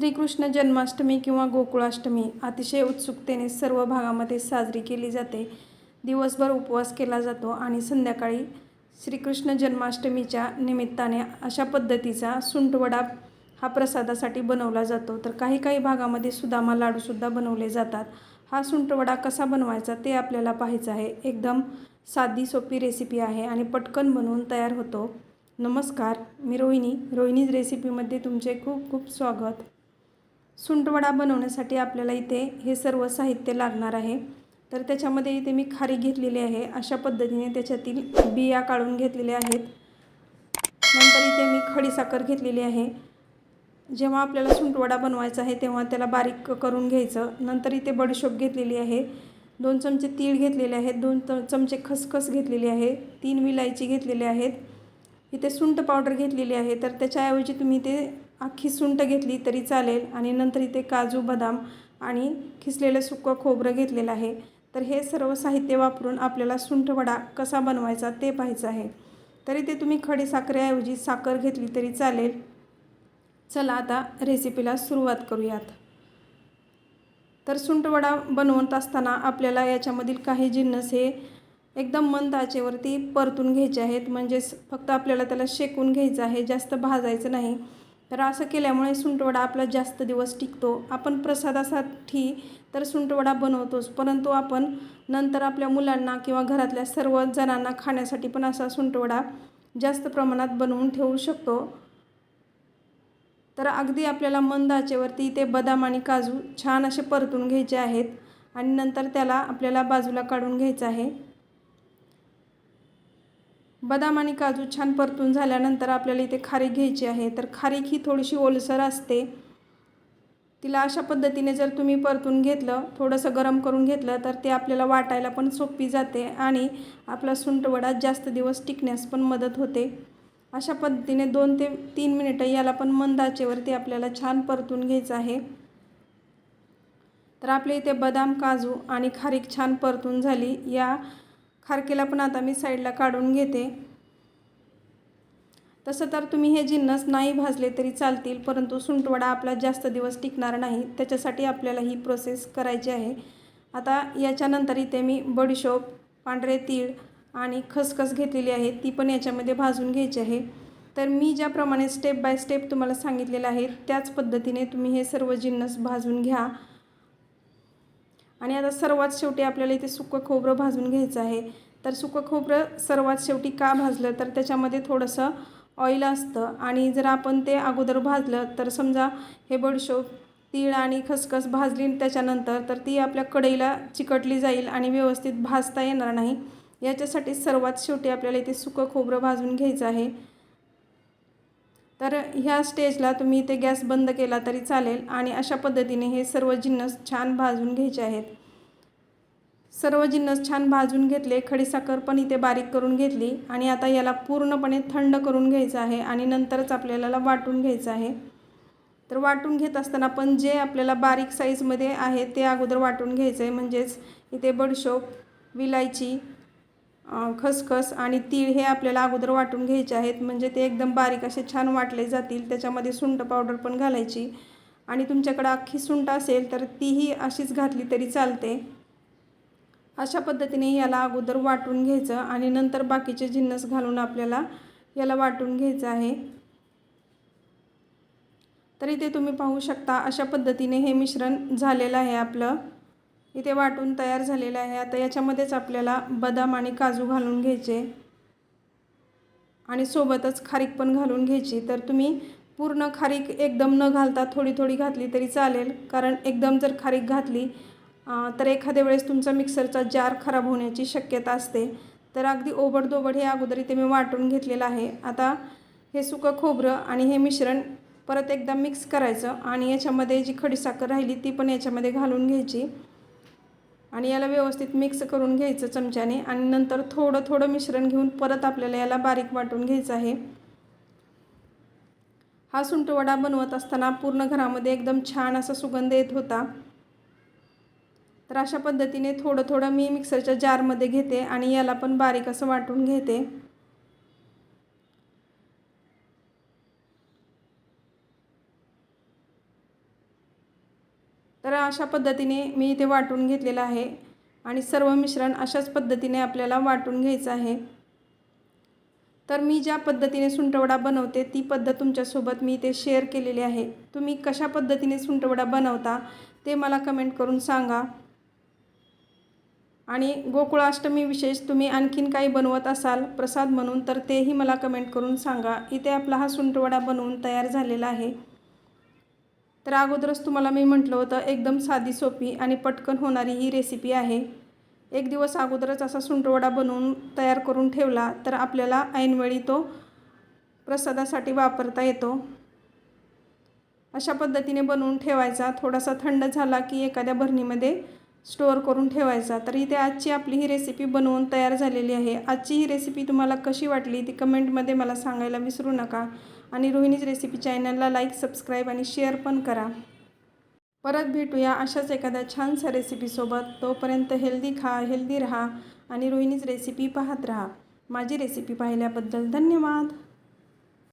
श्रीकृष्ण जन्माष्टमी किंवा गोकुळाष्टमी अतिशय उत्सुकतेने सर्व भागामध्ये साजरी केली जाते. दिवसभर उपवास केला जातो आणि संध्याकाळी श्रीकृष्ण जन्माष्टमीच्या निमित्ताने अशा पद्धतीचा सुंटवडा हा प्रसादासाठी बनवला जातो. तर काही काही भागामध्ये सुदामा लाडूसुद्धा बनवले जातात. हा सुंटवडा कसा बनवायचा ते आपल्याला पाहायचं आहे. एकदम साधी सोपी रेसिपी आहे आणि पटकन बनवून तयार होतो. नमस्कार मी रोहिणी. रोहिणीज रेसिपीमध्ये तुमचे खूप खूप स्वागत. सुंटवडा बनवण्यासाठी आपल्याला इथे हे सर्व साहित्य लागणार आहे. तर त्याच्यामध्ये इथे मी खारी घेतलेली आहे. अशा पद्धतीने त्याच्यातील बिया काढून घेतलेल्या आहेत. नंतर इथे मी खडीसाखर घेतलेली आहे. जेव्हा आपल्याला सुंटवडा बनवायचा आहे तेव्हा त्याला बारीक करून घ्यायचं. नंतर इथे बडीशोप घेतलेली आहे. दोन चमचे तीळ घेतलेले आहेत. दोन चमचे खसखस घेतलेली आहे. तीन विलायची घेतलेले आहेत. इथे सुंट पावडर घेतलेली आहे. तर त्याच्याऐवजी तुम्ही ते अख्खी सुंठ घेतली तरी चालेल आणि नंतर इथे काजू बदाम आणि खिसलेलं सुकं खोबरं घेतलेलं आहे. तर हे सर्व साहित्य वापरून आपल्याला सुंठवडा कसा बनवायचा ते पाहायचं आहे. तरी ते तुम्ही खडी साखरेऐवजी साखर घेतली तरी चालेल. चला आता रेसिपीला सुरुवात करूयात. तर सुंठवडा बनवत असताना आपल्याला याच्यामधील काही जिन्नस हे एकदम मंद आचेवरती परतून घ्यायचे आहेत. म्हणजेच फक्त आपल्याला त्याला शेकून घ्यायचं आहे. जास्त भाजायचं नाही. तर असं केल्यामुळे सुंटवडा आपला जास्त दिवस टिकतो. आपण प्रसादासाठी तर सुंटवडा बनवतोच परंतु आपण नंतर आपल्या मुलांना किंवा घरातल्या सर्व जणांना खाण्यासाठी पण असा सुंटवडा जास्त प्रमाणात बनवून ठेवू शकतो. तर अगदी आपल्याला मंद आचेवरती ते बदाम आणि काजू छान असे परतून घ्यायचे आहेत आणि नंतर त्याला आपल्याला बाजूला काढून घ्यायचं आहे. बदाम आणि काजू छान परतून झाल्यानंतर आपल्याला इथे खारीक घ्यायची आहे. तर खारीक ही थोडीशी ओलसर असते. तिला अशा पद्धतीने जर तुम्ही परतून घेतलं थोडंसं गरम करून घेतलं तर ते आपल्याला वाटायला पण सोपी जाते आणि आपला सुंटवडा जास्त दिवस टिकण्यास पण मदत होते. अशा पद्धतीने दोन ते तीन मिनिटं याला पण मंदाचेवरती आपल्याला छान परतून घ्यायचं आहे. तर आपल्या इथे बदाम काजू आणि खारीक छान परतून झाली. या खारकेला पण आता मी साईडला काढून घेते. तसं तर तुम्ही हे जिन्नस नाही भाजले तरी चालतील परंतु सुंटवडा आपला जास्त दिवस टिकणार नाही. त्याच्यासाठी आपल्याला ही प्रोसेस करायची आहे. आता याच्यानंतर इथे मी बडीशोप पांढरे तीळ आणि खसखस घेतलेली आहे ती पण याच्यामध्ये भाजून घ्यायची आहे. तर मी ज्याप्रमाणे स्टेप बाय स्टेप तुम्हाला सांगितलेलं आहे त्याच पद्धतीने तुम्ही हे सर्व जिन्नस भाजून घ्या. आणि आता सर्वात शेवटी आपल्याला इथे सुकं खोबरं भाजून घ्यायचं आहे. तर सुकं खोबरं सर्वात शेवटी का भाजलं? तर त्याच्यामध्ये थोडंसं ऑइल असतं आणि जर आपण ते अगोदर भाजलं तर समजा हे बडशोप तीळ आणि खसखस भाजली त्याच्यानंतर तर ती आपल्या कढईला चिकटली जाईल आणि व्यवस्थित भाजता येणार नाही. याच्यासाठी सर्वात शेवटी आपल्याला इथे सुकं खोबरं भाजून घ्यायचं आहे. तर ह्या स्टेजला तुम्ही इथे गॅस बंद केला तरी चालेल आणि अशा पद्धतीने हे सर्व जिन्नस छान भाजून घ्यायचे आहेत. सर्व जिन्नस छान भाजून घेतले खडीसाखर पण इथे बारीक करून घेतली आणि आता याला पूर्णपणे थंड करून घ्यायचं आहे आणि नंतरच आपल्याला वाटून घ्यायचं आहे. तर वाटून घेत असताना पण जे आपल्याला बारीक साईजमध्ये आहे ते अगोदर वाटून घ्यायचं आहे म्हणजेच इथे बडशोप विलायची खसखस आणि तीळ हे आपल्याला अगोदर वाटून घ्यायचे आहेत. म्हणजे ते एकदम बारीक असे छान वाटले जातील. त्याच्यामध्ये सुंट पावडर पण घालायची. आणि तुमच्याकडं अख्खी सुंट असेल तर तीही अशीच घातली तरी चालते. अशा पद्धतीने याला अगोदर वाटून घ्यायचं आणि नंतर बाकीचे जिन्नस घालून आपल्याला याला वाटून घ्यायचं आहे. तरी ते तुम्ही पाहू शकता अशा पद्धतीने हे मिश्रण झालेलं आहे आपलं. इथे वाटून तयार झालेलं आहे. आता याच्यामध्येच आपल्याला बदाम आणि काजू घालून घ्यायचे. आणि सोबतच खारीक पण घालून घ्यायची. तर तुम्ही पूर्ण खारीक एकदम न घालता थोडी थोडी घातली तरी चालेल. कारण एकदम जर खारीक घातली तर एखाद्या वेळेस तुमचा मिक्सरचा जार खराब होण्याची शक्यता असते. तर अगदी ओबडदोबड हे अगोदर इथे मी वाटून घेतलेलं आहे. आता हे सुकं खोबरं आणि हे मिश्रण परत एकदा मिक्स करायचं आणि याच्यामध्ये जी खडीसाखर राहिली ती पण याच्यामध्ये घालून घ्यायची. आणि याला व्यवस्थित मिक्स करून घ्यायचं चमच्याने. आणि नंतर थोडं थोडं मिश्रण घेऊन परत आपल्याला याला बारीक वाटून घ्यायचं आहे. हा सुंठवडा बनवत असताना पूर्ण घरामध्ये एकदम छान असा सुगंध येत होता. तर अशा पद्धतीने थोडं थोडं मी मिक्सरच्या जारमध्ये घेते आणि याला पण बारीक असं वाटून घेते. अशा पद्धतीने मी इथे वाटून घेतलेलं आहे. आणि सर्व मिश्रण अशाच पद्धतीने आपल्याला वाटून घ्यायचं आहे. तर मी ज्या पद्धतीने सुंटवडा बनवते ती पद्धत तुमच्यासोबत मी इथे शेअर केलेली आहे. तुम्ही कशा पद्धतीने सुंटवडा बनवता ते मला कमेंट करून सांगा. आणि गोकुळाष्टमी विशेष तुम्ही आणखीन काही बनवत असाल प्रसाद म्हणून तर तेही मला कमेंट करून सांगा. इथे आपला हा सुंटवडा बनवून तयार झालेला आहे. तर अगोदरच तुम्हाला मी म्हटलं होतं एकदम साधी सोपी आणि पटकन होणारी ही रेसिपी आहे. एक दिवस अगोदरच असा सुंटवडा बनवून तयार करून ठेवला तर आपल्याला ऐनवेळी तो प्रसादासाठी वापरता येतो. अशा पद्धतीने बनवून ठेवायचा. थोडासा थंड झाला की एखाद्या भरणीमध्ये स्टोअर करून ठेवायचा. तर इथे आजची आपली ही रेसिपी बनवून तयार झालेली आहे. आजची ही रेसिपी तुम्हाला कशी वाटली ती कमेंटमध्ये मला सांगायला विसरू नका. आणि रोहिणीज रेसिपी चॅनलला लाईक सबस्क्राईब आणि शेअर पण करा. परत भेटूया अशाच एखाद्या छानशा रेसिपीसोबत तोपर्यंत हेल्दी खा हेल्दी राहा आणि रोहिणीज रेसिपी पाहत राहा. माझी रेसिपी पाहिल्याबद्दल धन्यवाद.